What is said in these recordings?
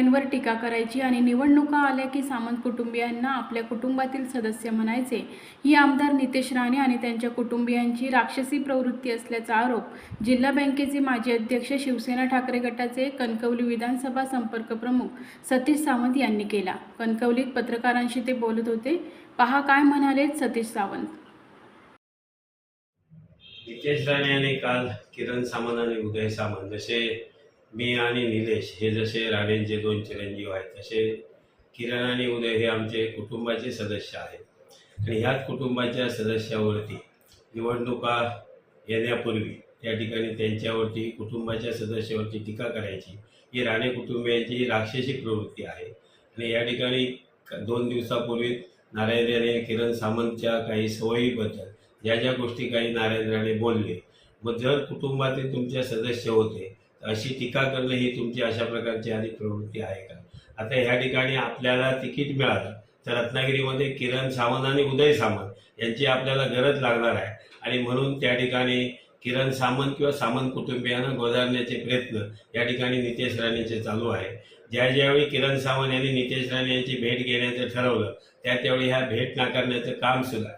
सामंत टीका करायची आणि निवडणुका आल्या की सामंत कुटुंबियांना आपल्या कुटुंबातील सदस्य म्हणायचे. ही आमदार नितेश राणे आणि त्यांच्या कुटुंबियांची राक्षसी प्रवृत्ती असल्याचा आरोप जिल्हा बँकेचे माजी अध्यक्ष शिवसेना ठाकरे गटाचे कणकवली विधानसभा संपर्क प्रमुख सतीश सावंत यांनी केला. कणकवलीत पत्रकारांशी ते बोलत होते. पहा काय म्हणालेत सतीश सावंत. नितेश राणे यांनी काल किरण सामंत आणि उदय सामंत. जसे मी आणि निलेश हे जसे राणेंचे दोन चिरंजीव आहेत तसे किरण आणि उदय हे आमचे कुटुंबाचे सदस्य आहेत. आणि ह्याच कुटुंबाच्या सदस्यावरती निवडणुका येण्यापूर्वी त्या ठिकाणी त्यांच्यावरती कुटुंबाच्या सदस्यावरती टीका करायची. ही राणे कुटुंबियांची राक्षसी प्रवृत्ती आहे. आणि या ठिकाणी दोन दिवसापूर्वी नारायण राणे किरण सामंतच्या काही सवयीबद्दल ज्या ज्या गोष्टी काही नारायण राणे बोलले मग जर कुटुंबातील तुमचे सदस्य होते अशी टीका करणं ही तुमची अशा प्रकारची आधी प्रवृत्ती आहे का? आता ह्या ठिकाणी आपल्याला तिकीट मिळालं तर रत्नागिरीमध्ये किरण सावंत आणि उदय सामंत यांची आपल्याला गरज लागणार आहे. आणि म्हणून त्या ठिकाणी किरण सामंत किंवा सामंत कुटुंबियांना गोदारण्याचे प्रयत्न या ठिकाणी नितेश राणेचे चालू आहे. ज्या ज्यावेळी किरण सावंत यांनी नितेश राणे यांची भेट घेण्याचं ठरवलं त्या त्यावेळी ह्या भेट नाकारण्याचं काम सुद्धा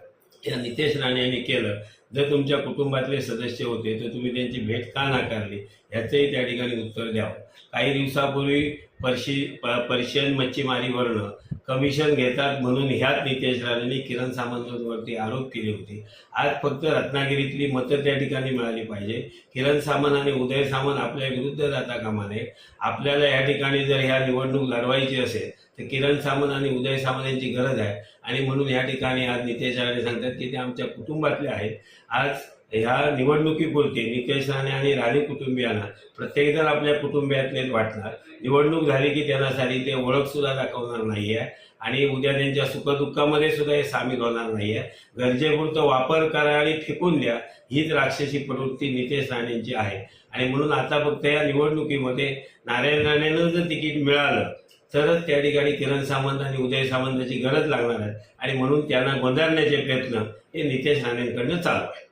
नितेश राणे यांनी केलं. जर तुमच्या कुटुंबातले सदस्य होते तर तुम्ही त्यांची भेट का नाकारली? ह्याचंही त्या ठिकाणी उत्तर द्यावं. काही दिवसापूर्वी पर्शी पर्शियन पर्शियन मच्छीमारीवरनं कमिशन घेतात म्हणून ह्याच नितेश राणेंनी किरण सामंतवरती आरोप केले होते. आज फक्त रत्नागिरीतली मतं त्या ठिकाणी मिळाली पाहिजे. किरण सामंत आणि उदय सामंत आपल्या विरुद्ध जाता कामा नये. आपल्याला या ठिकाणी जर ह्या निवडणूक लढवायची असेल तर किरण सामंत आणि उदय सामंत यांची गरज आहे. आणि म्हणून या ठिकाणी आज नितेश राणे सांगतात की ते आमच्या कुटुंबातले आहेत. आज ह्या निवडणुकीपुरते नितेश राणे आणि राणे कुटुंबियांना प्रत्येकजण आपल्या कुटुंबियातलेच वाटणार. निवडणूक झाली की त्यांना सारी ते ओळख सुद्धा दाखवणार नाही आहे आणि उद्या त्यांच्या सुखदुःखामध्ये सुद्धा हे सामील होणार नाही आहे गरजेपुरतं वापर करा आणि फेकून द्या. हीच राक्षसी प्रवृत्ती नितेश राणेंची आहे. आणि म्हणून आता फक्त या निवडणुकीमध्ये नारायण राणेनं जर तिकीट मिळालं तरच त्या ठिकाणी किरण सामंत आणि उदय सामंताची गरज लागणार आहे. आणि म्हणून त्यांना गोंधळण्याचे प्रयत्न हे नितेश राणेंकडनं चालू आहे.